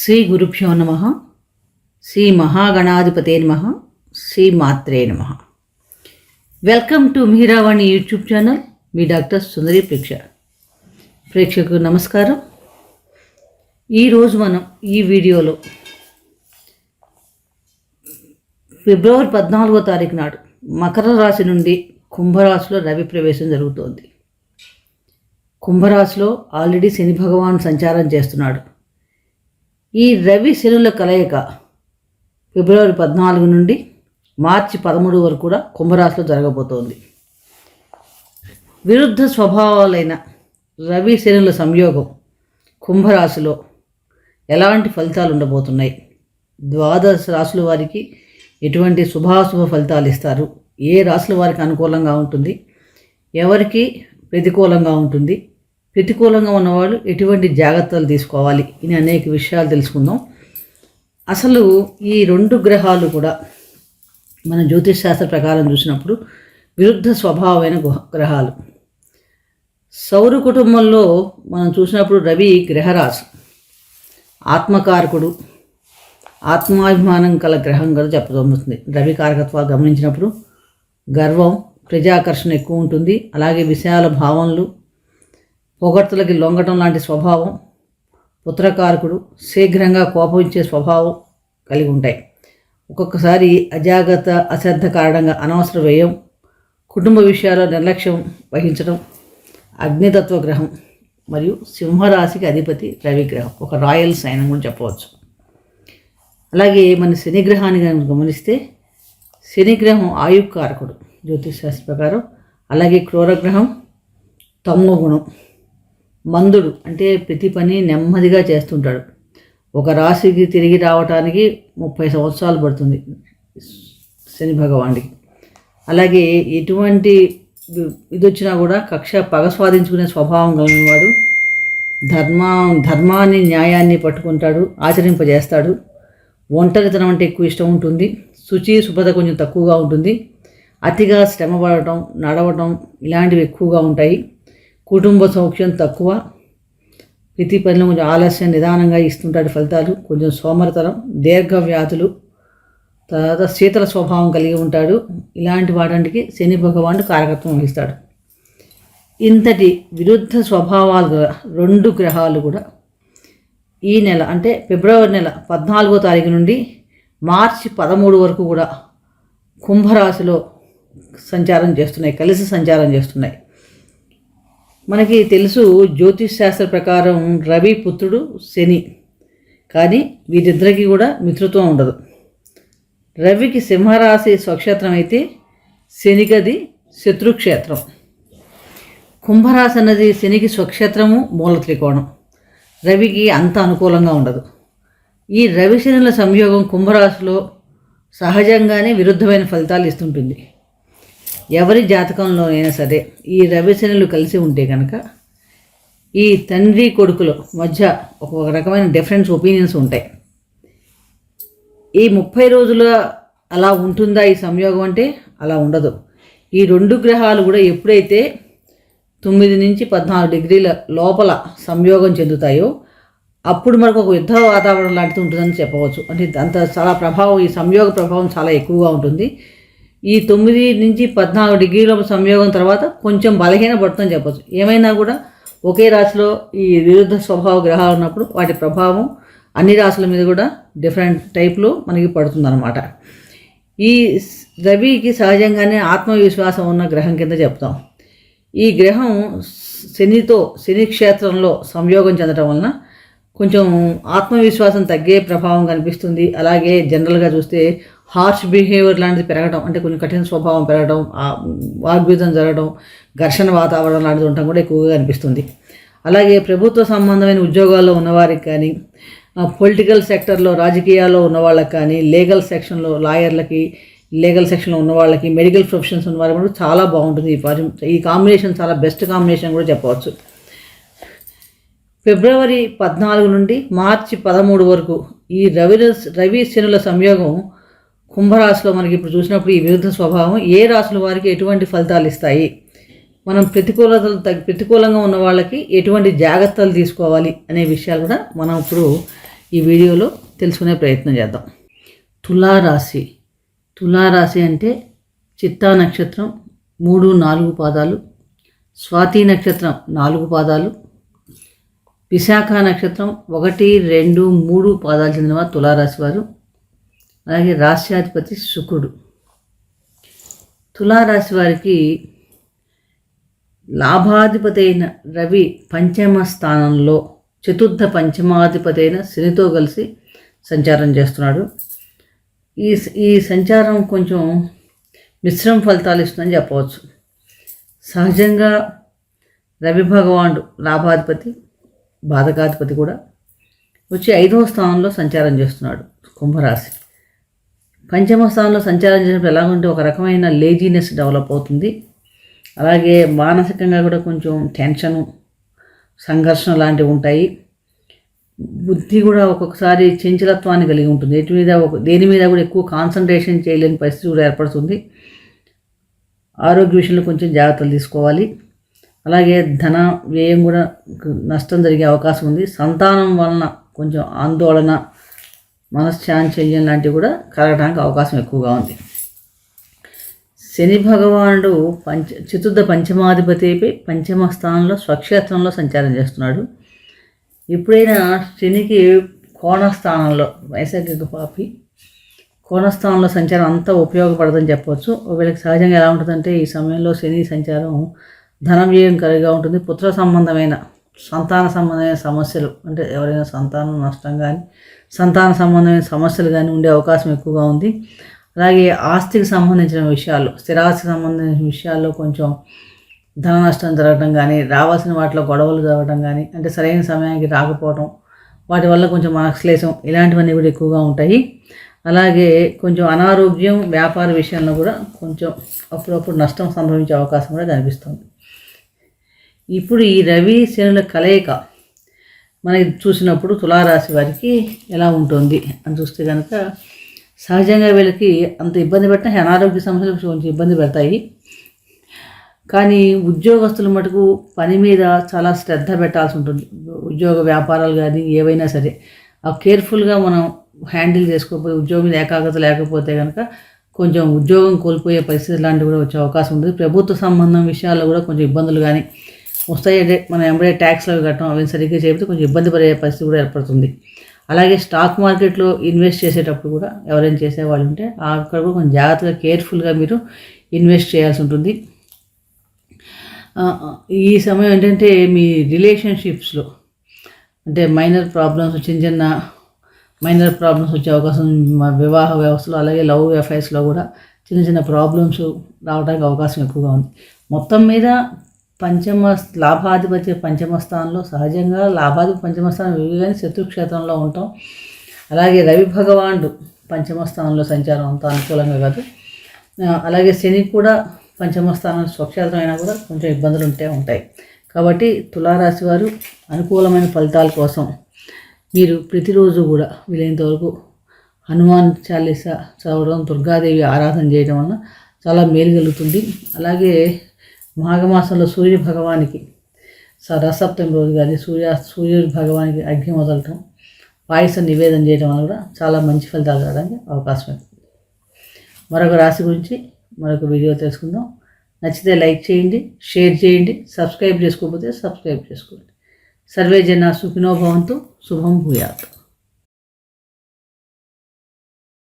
శ్రీ గురుభ్యో నమ శ్రీ మహాగణాధిపతే నమ శ్రీ మాత్రే నమ. Welcome to Meeravani YouTube channel me doctor Sundari ప్రేక్ష. ప్రేక్షకు నమస్కారం. ఈరోజు మనం ఈ వీడియోలో ఫిబ్రవరి పద్నాలుగో తారీఖు నాడు మకర రాశి నుండి కుంభరాశిలో రవి ప్రవేశం జరుగుతోంది. కుంభరాశిలో ఆల్రెడీ శని భగవాన్ సంచారం చేస్తున్నాడు. ఈ రవి శనుల కలయిక ఫిబ్రవరి పద్నాలుగు నుండి మార్చి పదమూడు వరకు కూడా కుంభరాశిలో జరగబోతోంది. విరుద్ధ స్వభావాలైన రవి శనుల సంయోగం కుంభరాశిలో ఎలాంటి ఫలితాలు ఉండబోతున్నాయి? ద్వాదశ రాశుల వారికి ఎటువంటి శుభాశుభ ఫలితాలు ఇస్తారు? ఏ రాశుల వారికి అనుకూలంగా ఉంటుంది? ఎవరికి ప్రతికూలంగా ఉంటుంది? ప్రతికూలంగా ఉన్నవాళ్ళు ఎటువంటి జాగ్రత్తలు తీసుకోవాలి ఇని అనేక విషయాలు తెలుసుకుందాం. అసలు ఈ రెండు గ్రహాలు కూడా మన జ్యోతిష్ శాస్త్ర ప్రకారం చూసినప్పుడు విరుద్ధ స్వభావమైన గ్రహాలు. సౌర కుటుంబంలో మనం చూసినప్పుడు రవి గ్రహరాశి. ఆత్మకారకుడు ఆత్మాభిమానం కల గ్రహం కదా చెప్పబడుతుంది. రవి కారకత్వాలు గమనించినప్పుడు గర్వం ప్రజాకర్షణ ఎక్కువ ఉంటుంది. అలాగే విశాల భావనలు పొగడ్తలకి లొంగటం లాంటి స్వభావం పుత్రకారకుడు శీఘ్రంగా కోపించే స్వభావం కలిగి ఉంటాయి. ఒక్కొక్కసారి అజాగ్రత్త అశ్రద్ధ కారణంగా అనవసర వ్యయం కుటుంబ విషయాల్లో నిర్లక్ష్యం వహించడం అగ్నితత్వ గ్రహం మరియు సింహరాశికి అధిపతి రవిగ్రహం ఒక రాయల్ సైన్ అని కూడా చెప్పవచ్చు. అలాగే మన శనిగ్రహాన్ని కనుక గమనిస్తే శనిగ్రహం ఆయుకారకుడు జ్యోతిష్ శాస్త్ర ప్రకారం. అలాగే క్రూరగ్రహం తమో గుణం మందుడు అంటే ప్రతి పని నెమ్మదిగా చేస్తుంటాడు. ఒక రాశికి తిరిగి రావటానికి ముప్పై సంవత్సరాలు పడుతుంది శని భగవానుడికి. అలాగే ఎటువంటి ఇది వచ్చినా కూడా కక్ష పగ స్వాధించుకునే స్వభావం కలిగినవాడు ధర్మ ధర్మాన్ని న్యాయాన్ని పట్టుకుంటాడు ఆచరింపజేస్తాడు. ఒంటరితనం అంటే ఎక్కువ ఇష్టం ఉంటుంది. శుచి శుభ్రత కొంచెం తక్కువగా ఉంటుంది. అతిగా శ్రమ పడటం నడవటం ఇలాంటివి ఎక్కువగా ఉంటాయి. కుటుంబ సౌఖ్యం తక్కువ. ప్రతి పనిలో కొంచెం ఆలస్యం నిదానంగా ఇస్తుంటాడు ఫలితాలు. కొంచెం సోమరతనం దీర్ఘ వ్యాధులు తర్వాత శీతల స్వభావం కలిగి ఉంటాడు. ఇలాంటి వాటికి శని భగవానుడు కారకత్వం వహిస్తాడు. ఇంతటి విరుద్ధ స్వభావాలు గల రెండు గ్రహాలు కూడా ఈ నెల అంటే ఫిబ్రవరి నెల పద్నాలుగో తారీఖు నుండి మార్చి పదమూడు వరకు కూడా కుంభరాశిలో సంచారం చేస్తున్నాయి కలిసి సంచారం చేస్తున్నాయి. మనకి తెలుసు జ్యోతిష్ శాస్త్ర ప్రకారం రవి పుత్రుడు శని. కానీ వీరిద్దరికీ కూడా మిత్రత్వం ఉండదు. రవికి సింహరాశి స్వక్షేత్రం అయితే శనికది శత్రుక్షేత్రం కుంభరాశి అన్నది శనికి స్వక్షేత్రము మూల త్రికోణం. రవికి అంత అనుకూలంగా ఉండదు. ఈ రవి శనుల సంయోగం కుంభరాశిలో సహజంగానే విరుద్ధమైన ఫలితాలు ఇస్తుంటుంది. ఎవరి జాతకంలోనైనా సరే ఈ రవి శనులు కలిసి ఉంటే కనుక ఈ తండ్రి కొడుకుల మధ్య ఒక రకమైన డిఫరెన్స్ ఒపీనియన్స్ ఉంటాయి. ఈ ముప్పై రోజుల అలా ఉంటుందా ఈ సంయోగం అంటే అలా ఉండదు. ఈ రెండు గ్రహాలు కూడా ఎప్పుడైతే తొమ్మిది నుంచి పద్నాలుగు డిగ్రీల లోపల సంయోగం చెందుతాయో అప్పుడు మనకు ఒక యుద్ధ వాతావరణం లాంటిది ఉంటుందని చెప్పవచ్చు. అంటే అంత చాలా ప్రభావం ఈ సంయోగ ప్రభావం చాలా ఎక్కువగా ఉంటుంది. ఈ తొమ్మిది నుంచి పద్నాలుగు డిగ్రీల సంయోగం తర్వాత కొంచెం బలహీన పడుతుందని చెప్పవచ్చు ఏమైనా కూడా ఒకే రాశిలో ఈ విరుద్ధ స్వభావ గ్రహాలు ఉన్నప్పుడు వాటి ప్రభావం అన్ని రాశుల మీద కూడా డిఫరెంట్ టైప్లో మనకి పడుతుందన్నమాట. ఈ రవికి సహజంగానే ఆత్మవిశ్వాసం ఉన్న గ్రహం కింద చెప్తాం. ఈ గ్రహం శనితో శని క్షేత్రంలో సంయోగం చెందడం వలన కొంచెం ఆత్మవిశ్వాసం తగ్గే ప్రభావం కనిపిస్తుంది. అలాగే జనరల్గా చూస్తే హార్ష్ బిహేవియర్ లాంటిది పెరగడం అంటే కొంచెం కఠిన స్వభావం పెరగడం ఆ వాగ్విధం జరగడం ఘర్షణ వాతావరణం లాంటిది ఉండటం కూడా ఎక్కువగా కనిపిస్తుంది అలాగే ప్రభుత్వ సంబంధమైన ఉద్యోగాల్లో ఉన్నవారికి కానీ పొలిటికల్ సెక్టర్లో రాజకీయాల్లో ఉన్న వాళ్ళకి కానీ లీగల్ సెక్షన్లో లాయర్లకి లీగల్ సెక్షన్లో ఉన్న వాళ్ళకి మెడికల్ ప్రొఫెషన్స్ ఉన్న వాళ్ళకి కూడా చాలా బాగుంటుంది ఈ పరి- ఈ కాంబినేషన్ చాలా బెస్ట్ కాంబినేషన్ కూడా చెప్పవచ్చు. ఫిబ్రవరి పద్నాలుగు నుండి మార్చి పదమూడు వరకు ఈ రవి రవి శనుల సంయోగం కుంభరాశిలో మనకి ఇప్పుడు చూసినప్పుడు ఈ విరుద్ధ స్వభావం ఏ రాశుల వారికి ఎటువంటి ఫలితాలు ఇస్తాయి? మనం ప్రతికూలతలు తగ్గి ప్రతికూలంగా ఉన్న వాళ్ళకి ఎటువంటి జాగ్రత్తలు తీసుకోవాలి అనే విషయాలు కూడా మనం ఇప్పుడు ఈ వీడియోలో తెలుసుకునే ప్రయత్నం చేద్దాం. తులారాశి. తులారాశి అంటే చిత్తా నక్షత్రం మూడు నాలుగు పాదాలు స్వాతి నక్షత్రం నాలుగు పాదాలు విశాఖ నక్షత్రం ఒకటి రెండు మూడు పాదాలు చెందిన తులారాశి వారు అలాగే రాశ్యాధిపతి శుకుడు. తులారాశి వారికి లాభాధిపతి అయిన రవి పంచమ స్థానంలో చతుర్థ పంచమాధిపతి అయిన శనితో కలిసి సంచారం చేస్తున్నాడు. ఈ ఈ సంచారం కొంచెం మిశ్రమ ఫలితాలు ఇస్తుందని చెప్పవచ్చు. సహజంగా రవి భగవానుడు లాభాధిపతి బాధకాధిపతి కూడా వచ్చి ఐదవ స్థానంలో సంచారం చేస్తున్నాడు కుంభరాశి పంచమ స్థానంలో సంచారం చేసినప్పుడు ఎలా ఉంటే ఒక రకమైన లేజీనెస్ డెవలప్ అవుతుంది. అలాగే మానసికంగా కూడా కొంచెం టెన్షను సంఘర్షణ లాంటివి ఉంటాయి. బుద్ధి కూడా ఒక్కొక్కసారి చంచలత్వాన్ని కలిగి ఉంటుంది. ఎటు మీద ఒక దేని మీద కూడా ఎక్కువ కాన్సన్ట్రేషన్ చేయలేని పరిస్థితి కూడా ఏర్పడుతుంది. ఆరోగ్య విషయంలో కొంచెం జాగ్రత్తలు తీసుకోవాలి. అలాగే ధన వ్యయం కూడా నష్టం జరిగే అవకాశం ఉంది. సంతానం వలన కొంచెం ఆందోళన మనశ్చాంచల్యం లాంటివి కూడా కలగడానికి అవకాశం ఎక్కువగా ఉంది. శని భగవానుడు పంచ చతుర్థ పంచమాధిపతిపై పంచమ స్థానంలో స్వక్షేత్రంలో సంచారం చేస్తున్నాడు. ఎప్పుడైనా శనికి కోణస్థానంలో వైశాఖ పాపి కోణస్థానంలో సంచారం అంతా ఉపయోగపడదని చెప్పవచ్చు వీళ్ళకి సహజంగా ఎలా ఉంటుందంటే ఈ సమయంలో శని సంచారం ధన వ్యయం కలిగా ఉంటుంది. పుత్ర సంబంధమైన సంతాన సంబంధమైన సమస్యలు అంటే ఎవరైనా సంతానం నష్టం కానీ సంతాన సంబంధమైన సమస్యలు కానీ ఉండే అవకాశం ఎక్కువగా ఉంది. అలాగే ఆస్తికి సంబంధించిన విషయాల్లో స్థిరాస్తికి సంబంధించిన విషయాల్లో కొంచెం ధన నష్టం జరగడం కానీ రావాల్సిన వాటిలో గొడవలు జరగడం కానీ అంటే సరైన సమయానికి రాకపోవడం వాటి వల్ల కొంచెం మనక్లేశం ఇలాంటివన్నీ కూడా ఎక్కువగా ఉంటాయి. అలాగే కొంచెం అనారోగ్యం వ్యాపార విషయంలో కూడా కొంచెం అప్పుడప్పుడు నష్టం సంభవించే అవకాశం కూడా కనిపిస్తుంది. ఇప్పుడు ఈ రవి శనుల కలయిక మనకి చూసినప్పుడు తులారాశి వారికి ఎలా ఉంటుంది అని చూస్తే కనుక సహజంగా వీళ్ళకి అంత ఇబ్బంది పెట్టిన అనారోగ్య సమస్యలు కొంచెం ఇబ్బంది పెడతాయి. కానీ ఉద్యోగస్తుల మటుకు పని మీద చాలా శ్రద్ధ పెట్టాల్సి ఉంటుంది. ఉద్యోగ వ్యాపారాలు కానీ ఏవైనా సరే ఆ కేర్ఫుల్గా మనం హ్యాండిల్ చేసుకోకపోతే ఉద్యోగం ఏకాగ్రత లేకపోతే కనుక కొంచెం ఉద్యోగం కోల్పోయే పరిస్థితి లాంటివి కూడా వచ్చే అవకాశం ఉంటుంది. ప్రభుత్వ సంబంధం విషయాల్లో కూడా కొంచెం ఇబ్బందులు కానీ వస్తాయి అంటే మనం ఎంబడే ట్యాక్స్లు కట్టడం అవి సరిగ్గా చేయబడితే కొంచెం ఇబ్బంది పడే పరిస్థితి కూడా ఏర్పడుతుంది. అలాగే స్టాక్ మార్కెట్లో ఇన్వెస్ట్ చేసేటప్పుడు కూడా ఎవరైనా చేసేవాళ్ళు ఉంటే అక్కడ కూడా కొంచెం జాగ్రత్తగా కేర్ఫుల్గా మీరు ఇన్వెస్ట్ చేయాల్సి ఉంటుంది. ఈ సమయం ఏంటంటే మీ రిలేషన్షిప్స్లో అంటే మైనర్ ప్రాబ్లమ్స్ చిన్న చిన్న మైనర్ ప్రాబ్లమ్స్ వచ్చే అవకాశం వివాహ వ్యవస్థలో అలాగే లవ్ అఫైర్స్లో కూడా చిన్న చిన్న ప్రాబ్లమ్స్ రావడానికి అవకాశం ఎక్కువగా ఉంది. మొత్తం మీద పంచమ లాభాధిపత్య పంచమ స్థానంలో సహజంగా లాభాధిపతి పంచమ స్థానం వివిధ శత్రుక్షేత్రంలో ఉంటాం. అలాగే రవి భగవానుడు పంచమ స్థానంలో సంచారం అంత అనుకూలంగా కాదు. అలాగే శని కూడా పంచమ స్థానం స్వక్షేత్రం అయినా కూడా కొంచెం ఇబ్బందులు ఉంటే ఉంటాయి. కాబట్టి తులారాశి వారు అనుకూలమైన ఫలితాల కోసం మీరు ప్రతిరోజు కూడా వీలైనంత వరకు హనుమాన్ చాలీస చదవడం దుర్గాదేవి ఆరాధన చేయడం వలన చాలా మేలు కలుగుతుంది అలాగే మాఘమాసంలో సూర్య భగవానికి రసప్తమి రోజు కానీ సూర్య సూర్యుడి భగవానికి అగ్ని వదలటం పాయసం నివేదన చేయడం వల్ల కూడా చాలా మంచి ఫలితాలు రావడానికి అవకాశం ఉంది. మరొక రాశి గురించి మరొక వీడియో తెలుసుకుందాం. నచ్చితే లైక్ చేయండి షేర్ చేయండి సబ్స్క్రైబ్ చేసుకోకపోతే సబ్స్క్రైబ్ చేసుకోండి. సర్వే జన సుఖినో భవంతు శుభం భూయాత్.